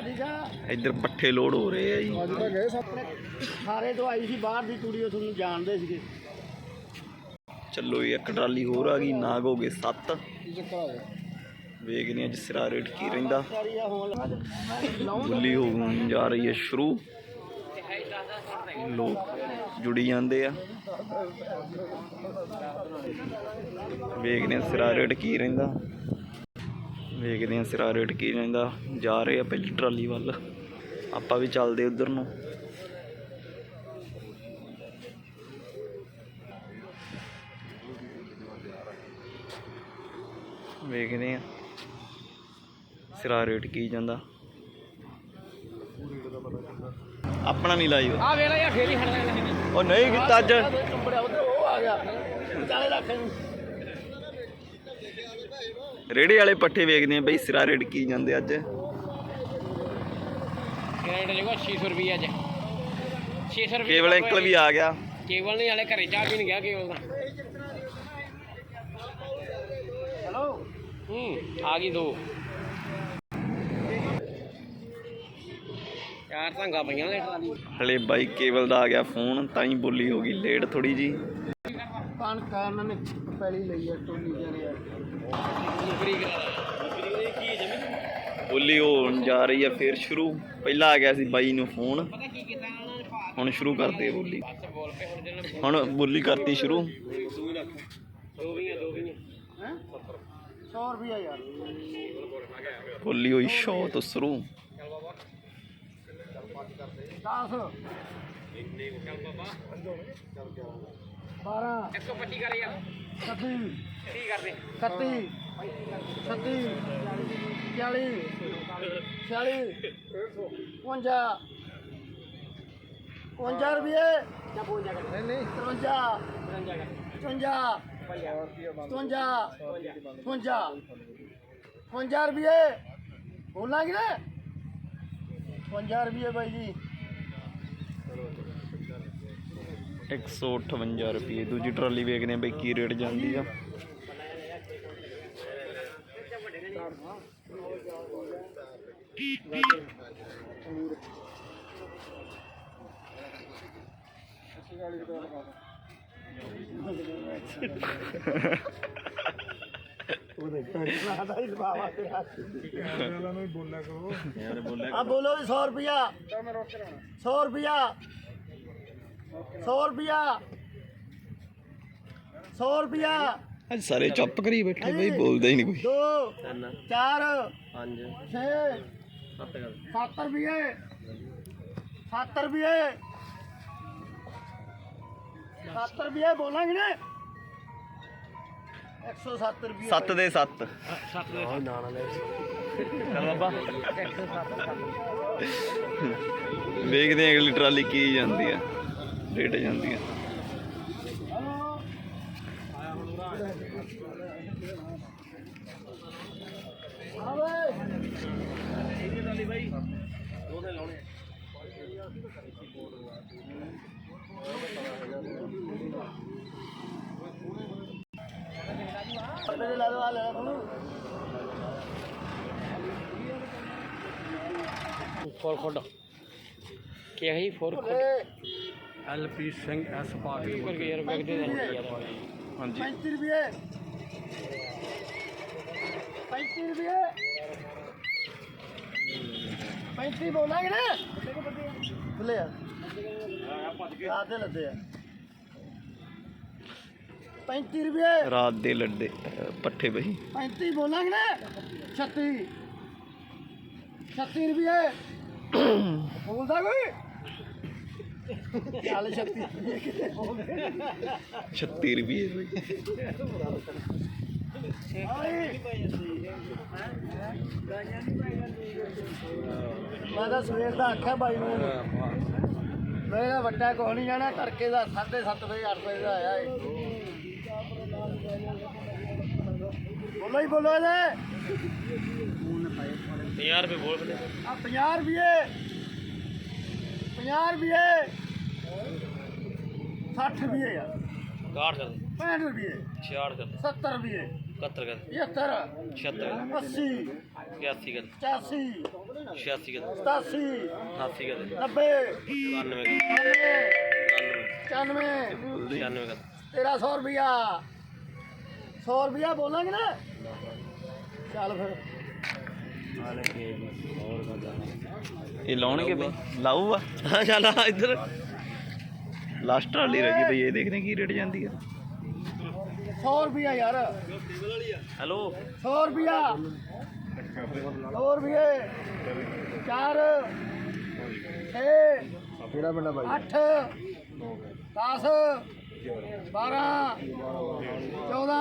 ਠੀਕ ਆ। ਇੱਧਰ ਪੱਠੇ ਲੋਡ ਹੋ ਰਹੇ ਆ ਜੀ। ਅੱਜ ਤਾਂ ਗਏ ਸਾਹਮਣੇ ਸਾਰੇ ਤੋਂ ਆਈ ਸੀ ਬਾਹਰ ਦੀ ਕੁੜੀ ਉਹ ਤੁਹਾਨੂੰ ਜਾਣਦੇ ਸੀਗੇ। ਚੱਲੋ ਜੀ ਇੱਕ ਟਰਾਲੀ ਹੋਰ ਆ ਗਈ ਨਾਗ ਹੋ ਗਏ 7 ਕੀ ਚੱਕਰ ਆ ਗਿਆ? ਵੇਖਦੇ ਆ ਜੀ ਸਿਰਾ ਰੇਟ ਕੀ ਰਹਿੰਦਾ। ਬੁੱਲੀ ਹੋਣ। ਜਾ ਰਹੀ ਹੈ ਸ਼ੁਰੂ। ਲੋਕ ਜੁੜੀ ਜਾਂਦੇ ਆ। ਵੇਖਦੇ ਸਿਰਾ ਰੇਟ ਕੀ ਰਹਿੰਦਾ। ਵੇਖਦੇ ਆ ਸਿਰਾ ਰੇਟ ਕੀ ਰਹਿੰਦਾ। ਜਾ ਰਹੇ ਆ ਪਹਿਲੀ ਟਰਾਲੀ ਵੱਲ। ਆਪਾਂ ਵੀ ਚੱਲਦੇ ਉਧਰ ਨੂੰ। ਵੇਖਦੇ ਆ ਸਿਰਾ ਰੇਟ ਕੀ ਜਾਂਦਾ। ਆਪਣਾ ਨਹੀਂ ਲਾਈਵ ਆ ਵੇਲਾ ਯਾ ਫੇਰੀ ਖੜ ਲੈਣਾ ਉਹ ਨਹੀਂ ਕੀਤਾ ਅੱਜ। ਉਹ ਆ ਗਿਆ। ਚਾਲੇ ਰੱਖ ਨੂੰ ਰੇੜੇ ਵਾਲੇ ਪੱਠੇ ਵੇਖਦੇ ਆ ਬਈ ਸਿਰਾ ਰੇਟ ਕੀ ਜਾਂਦੇ ਅੱਜ। ਰੇਟ ਜਗੋ? 600 ਰੁਪਏ ਅੱਜ। 600 ਰੁਪਏ ਕੇਵਲ ਅੰਕਲ ਵੀ ਆ ਗਿਆ। ਕੇਵਲ ਨਹੀਂ ਹਲੇ ਘਰੇ ਚਾਹ ਪੀਣ ਗਿਆ ਕੇਵਲ ਦਾ ਹੈਲੋ ਹੂੰ ਆ ਗਈ ਦੋ। ਚਾਰ ਧੰਗਾ ਪਈਆਂ ਨੇ। ਹਲੇ ਬਾਈ ਕੇਵਲ ਦਾ ਆ ਗਿਆ ਫੋਨ ਤਾਂ ਹੀ ਬੋਲੀ ਹੋ ਗਈ ਲੇਟ ਥੋੜੀ ਜੀ ਕਣਕ ਆ ਇਹਨਾਂ ਨੇ ਪਹਿਲੀ ਲਈ ਆ ਟੋਲੀ ਨੌਕਰੀ ਕਰਾ ਬੋਲੀ ਹੋਣ ਜਾ ਰਹੀ ਹੈ ਫੇਰ ਸ਼ੁਰੂ। ਪਹਿਲਾਂ ਆ ਗਿਆ ਸੀ ਬਾਈ ਨੂੰ ਫੋਨ। ਕੀ ਹੁਣ ਸ਼ੁਰੂ ਕਰਦੇ ਆ ਬੋਲੀ। ਹੁਣ ਬੋਲੀ ਕਰਤੀ ਸ਼ੁਰੂ। ਦੋ ਵੀ ਆ ਦੋ ਵੀ ਆ ਹੈ? 100 ਰੁਪਿਆ ਯਾਰ। ਬੋਲੀ ਹੋਈ ਸ਼ੋ ਤੋਂ ਸ਼ੁਰੂ। 10 12 125 ਕਰ ਯਾਰ 26 ਕੀ ਕਰਦੇ 31 36 40 46 51 51 ਰੁਪਏ ਜਾਂ ਬੋਲ ਜਾ ਕਰ ਨਹੀਂ ਨਹੀਂ 53 54 55 55 55 ਰੁਪਏ ਬੋਲਾਂਗੇ ਨਾ 55 ਰੁਪਏ ਬਾਈ ਜੀ 158 ਰੁਪਏ ਦੂਜੀ ਟਰਾਲੀ ਵੇਖਦੇ ਆ ਬਈ ਕੀ ਰੇਟ ਜਾਂਦੀ ਆ। ਆ ਬੋਲੋ ਵੀ 100 ਰੁਪਿਆ 100 ਰੁਪਿਆ 100 ਰੁਪਿਆ 100 ਰੁਪਿਆ ਅੱਜ ਸਾਰੇ ਚੁੱਪ ਕਰੀ ਬੈਠੇ ਬਈ ਬੋਲਦਾ ਹੀ ਨਹੀਂ ਕੋਈ। 2 4 ਪੰਜ 6 7 ਰੁਪਏ। 7 ਰੁਪਏ। 7 ਰੁਪਏ ਬੋਲਾਂਗੇ ਨਾ। 107 ਰੁਪਏ 7 ਦੇ 7 ਸੱਤ ਦੇ ਚੱਲ ਬਾਬਾ। ਵੇਖਦੇ ਆ ਅਗਲੀ ਟਰਾਲੀ ਕੀ ਜਾਂਦੀ ਆ ਰੇਟ ਜਾਂਦੀ ਆ। ਮੇਰੇ ਲਾ ਦੋ ਆ ਲੈ ਲਓ ਫੋਰ ਖੋਡ ਕੀ ਹੈ ਫੋਰ ਖੋਡ ਐਲਪੀ ਸਿੰਘ ਐਸ ਪਾਟਿਲ ਕਰਕੇ ਯਾਰ ਵੇਖਦੇ ਨਹੀਂ ਯਾਰ ਹਾਂਜੀ 35 ਰੁਪਏ 35 ਰੁਪਏ 35 ਬੋਲਾਂਗੇ ਨਾ ਲੈ ਆ ਆਦੇ ਲੱਦੇ ਆ। 35 ਰੁਪਏ। ਰਾਤ ਦੇ ਲੱਡੇ ਪੱਠੇ ਬਈ। 35 ਬੋਲਾਂਗੇ ਨਾ? 36 36 ਰੁਪਏ। ਬੋਲਦਾ ਕੋਈ? ਚੱਲ 36 ਰੁਪਏ ਕਿਤੇ ਬੋਲਦੇ 36 ਰੁਪਏ ਬਈ। ਮੈਂ ਤਾਂ ਸਵੇਰ ਦਾ ਆਖਿਆ ਬਾਈ ਨੂੰ। ਮੇਰਾ ਵੱਡਾ ਕੋਹ ਨਹੀਂ ਜਾਣਾ ਤੜਕੇ ਦਾ 7:30 ਵਜੇ 8 ਵਜੇ ਦਾ ਆਇਆ ਏ ਬੋਲੋ ਹੀ ਬੋਲੋ ਇਹਦੇ। 50 ਰੁਪਏ ਬੋਲ ਬਲੇ ਆ 50 ਰੁਪਏ। 50 ਰੁਪਏ। 60 ਰੁਪਏ ਆ। 60 ਕਰ 65 ਰੁਪਏ। 66 ਕਰ 70 ਰੁਪਏ। 71 ਕਰ 75 76 80 81 ਕਰ 85 86 ਕਦੇ 87 88 ਕਦੇ 90 92 95 96 ਕਦੇ ਤੇਰਾ 100 ਰੁਪਿਆ 100 ਰੁਪਿਆ ਬੋਲਾਂਗੇ ਨਾ? ਚੱਲ ਫਿਰ। ਇਹ ਲਾਉਣਗੇ ਬਈ। ਲਾਊਗਾ। ਹਾਂ ਚੱਲ ਆ ਇੱਧਰ। ਲਾਸਟ ਟਰਾਲੀ ਰਹਿ ਗਈ ਬਈ ਇਹ ਦੇਖਦੇ ਕੀ ਰੇਟ ਜਾਂਦੀ ਆ। 100 ਰੁਪਿਆ ਯਾਰ। ਹੈਲੋ। 100 ਰੁਪਿਆ 100 ਰੁਪਏ 4 6 ਕਿਹੜਾ ਪਿੰਡ ਬਾਈ? 8 10 12 14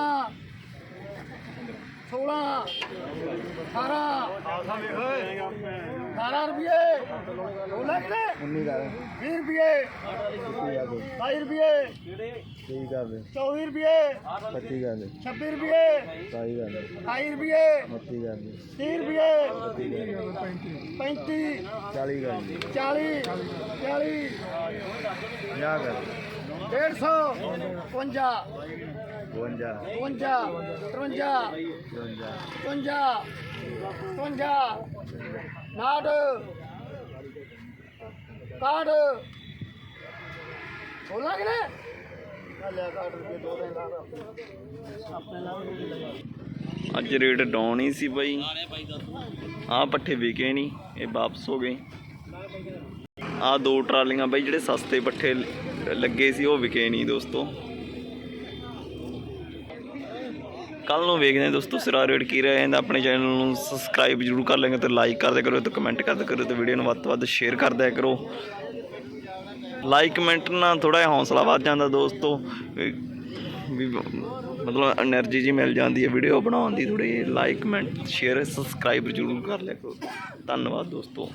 16 18 18 ਰੁਪਏ। ਬੋਲਾ ਕਿ ਨਹੀਂ 19 ਦਾ। 20 ਰੁਪਏ। 22 ਰੁਪਏ। ਠੀਕ ਕਰ ਦੇ। 24 ਰੁਪਏ। 25 ਕਰ ਦੇ। 26 ਰੁਪਏ। 27 ਕਰ ਦੇ। 28 ਰੁਪਏ। 29 ਕਰ ਦੇ। 30 ਰੁਪਏ। 35 40 ਕਰ ਦੇ। 40 40 50 ਕਰ ਦੇ। 150 51 52 52 53 52 55 55 ਨਾਟ ਕਾਟ। ਬੋਲਾਂ ਕਿ ਨਾ ਲੈ ਕਾਟ ਰੁਪਏ ਦੋ ਦਿਨ ਦਾ ਆਪਣੇ ਨਾਲ ਅੱਜ ਰੇਟ ਡਾਊਨ ਹੀ ਸੀ ਬਈ। ਆਹ ਪੱਠੇ ਵਿਕੇ ਨਹੀਂ ਇਹ ਵਾਪਸ ਹੋ ਗਏ। ਆਹ ਦੋ ਟਰਾਲੀਆਂ ਬਈ ਜਿਹੜੇ ਸਸਤੇ ਪੱਠੇ ਲੱਗੇ ਸੀ ਉਹ ਵਿਕੇ ਨਹੀਂ ਦੋਸਤੋ। ਕੱਲ ਨੂੰ ਵੇਖਦੇ ਹਾਂ ਦੋਸਤੋ ਸਿਰਾ ਰੇਟ ਕੀ ਰਹਿ ਜਾਂਦਾ ਆਪਣੇ ਚੈਨਲ ਨੂੰ ਸਬਸਕ੍ਰਾਈਬ ਜਰੂਰ ਕਰ ਲੈਂਗੇ ਤੇ ਲਾਈਕ ਕਰਦੇ ਕਰੋ ਤੇ ਕਮੈਂਟ ਕਰਦੇ ਕਰੋ ਤੇ ਵੀਡੀਓ ਨੂੰ ਵੱਧ ਤੋਂ ਵੱਧ ਸ਼ੇਅਰ ਕਰ ਦਿਆ ਕਰੋ। ਲਾਈਕ ਕਮੈਂਟ ਨਾਲ ਥੋੜਾ ਜਿਹਾ ਹੌਸਲਾ ਵੱਧ ਜਾਂਦਾ ਦੋਸਤੋ। ਵੀ ਮਤਲਬ એનર્ਜੀ ਜੀ ਮਿਲ ਜਾਂਦੀ ਹੈ ਵੀਡੀਓ ਬਣਾਉਣ ਦੀ ਥੋੜੀ ਲਾਈਕ ਕਮੈਂਟ ਸ਼ੇਅਰ ਸਬਸਕ੍ਰਾਈਬ ਜਰੂਰ ਕਰ ਲਿਆ ਕਰੋ। ਧੰਨਵਾਦ ਦੋਸਤੋ।